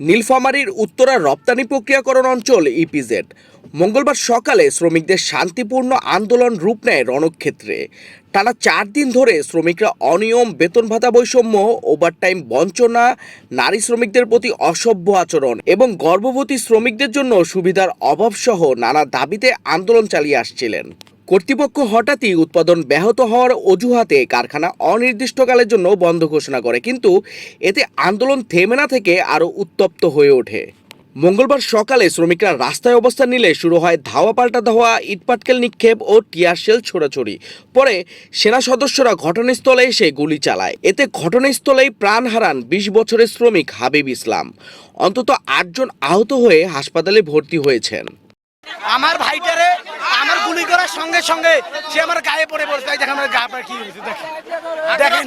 নীলফামারীর উত্তরা রপ্তানি প্রক্রিয়াকরণ অঞ্চল ইপিজেড মঙ্গলবার সকালে শ্রমিকদের শান্তিপূর্ণ আন্দোলন রূপ নেয় রণক্ষেত্রে। টানা চার দিন ধরে শ্রমিকরা অনিয়ম বেতন ভাতা বৈষম্য, ওভারটাইম বঞ্চনা, নারী শ্রমিকদের প্রতি অসভ্য আচরণ এবং গর্ভবতী শ্রমিকদের জন্য সুবিধার অভাবসহ নানা দাবিতে আন্দোলন চালিয়ে আসছিলেন। কর্তৃপক্ষ হঠাৎই উৎপাদন ব্যাহত হওয়ার অজুহাতে কারখানা অনির্দিষ্টকালের জন্য বন্ধ ঘোষণা করে, কিন্তু এতে আন্দোলন থেমে না থেকে আরও উত্তপ্ত হয়ে ওঠে। মঙ্গলবার সকালে শ্রমিকরা রাস্তায় অবস্থান নিলে শুরু হয় ধাওয়া পাল্টা ধাওয়া ইটপাটকেল নিক্ষেপ ও টিয়ার শেল ছোড়াছড়ি। পরে সেনা সদস্যরা ঘটনাস্থলে এসে গুলি চালায়। এতে ঘটনাস্থলেই প্রাণ হারান বিশ বছরের শ্রমিক হাবিব ইসলাম। অন্তত আটজন আহত হয়ে হাসপাতালে ভর্তি হয়েছেন। আমার ভাইটারে গুলি করার সঙ্গে সঙ্গে সে আমার গায়ে পড়ে পড়ছে দেখেন আমার গা পা কি হয়েছে দেখেন। দেখেন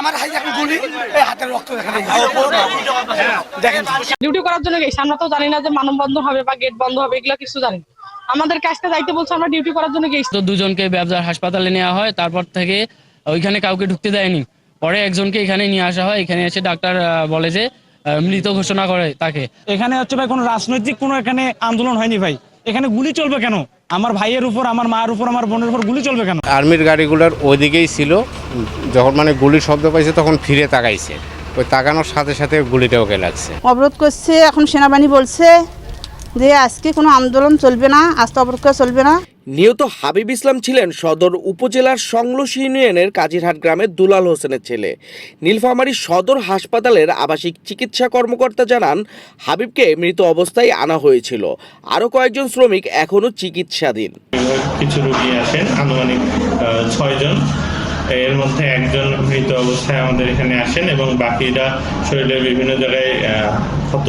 আমার হাই দেখেন গুলি এই হাতের রক্ত দেখেন দেখেন। ডিউটি করার জন্য গেছি। আমরা তো জানি না যে মানববন্ধন হবে বা গেট বন্ধ হবে এগুলো কিছু জানি আমাদের কাজটা যাইতে বলছে আমরা ডিউটি করার জন্য গেছি। তো দুজনকে ব্যবসার হাসপাতালে নেওয়া হয় তারপর থেকে ওইখানে কাউকে ঢুকতে দেয়নি। পরে একজনকে এখানে নিয়ে আসা হয় এখানে এসে ডাক্তার বলে যে মৃত ঘোষণা করে তাকে। এখানে হচ্ছে ভাই কোনো রাজনৈতিক কোনো এখানে আন্দোলন হয়নি ভাই। এখানে গুলি চলবে কেন? আমার ভাইয়ের উপর আমার মার উপর আমার বোনের উপর গুলি চলবে কেন? আর্মির গাড়িগুলোর ওইদিকেই ছিল। যখন মানে গুলির শব্দ পাইছে তখন ফিরে তাকাইছে। ওই তাকানোর সাথে সাথে গুলিটাও ওকে লাগছে অবরোধ করছে এখন সেনাবাহিনী বলছে যে আজকে কোনো আন্দোলন চলবে না আস্তে অবরোধ চলবে না। নিহত হাবিব ইসলাম ছিলেন সদর উপজেলার সংলস ইউনিয়নের কাজিরহাট গ্রামের দুলাল হোসেনের ছেলে। নীলফামারী সদর হাসপাতালের আবাসিক চিকিৎসা কর্মকর্তা জানান হাবিবকে মৃত অবস্থায় আনা হয়েছিল। আরও কয়েকজন শ্রমিক এখনও চিকিৎসাধীন। কিছু রোগী আসেন আনুমানিক ছয় জন এর মধ্যে একজন মৃত অবস্থায় আমাদের এখানে আসেন এবং বাকিরা শরীরের বিভিন্ন জায়গায় ক্ষত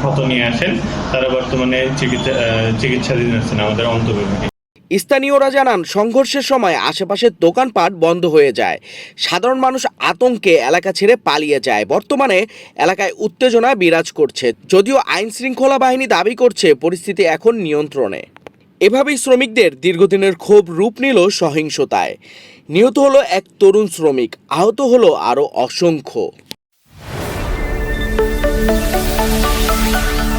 ক্ষত নিয়ে আসেন, তারা বর্তমানে চিকিৎসা চিকিৎসাধীন আছেন আমাদের অন্তর্বিভাগে স্থানীয়রা জানান, সংঘর্ষের সময় আশেপাশের দোকানপাট বন্ধ হয়ে যায়। সাধারণ মানুষ আতঙ্কে এলাকা ছেড়ে পালিয়ে যায়। বর্তমানে এলাকায় উত্তেজনা বিরাজ করছে। যদিও আইন শৃঙ্খলা বাহিনী দাবি করছে, পরিস্থিতি এখন নিয়ন্ত্রণে। এভাবেই শ্রমিকদের দীর্ঘদিনের ক্ষোভ রূপ নিল সহিংসতায়। নিহত হলো এক তরুণ শ্রমিক, আহত হলো আরও অসংখ্য। Música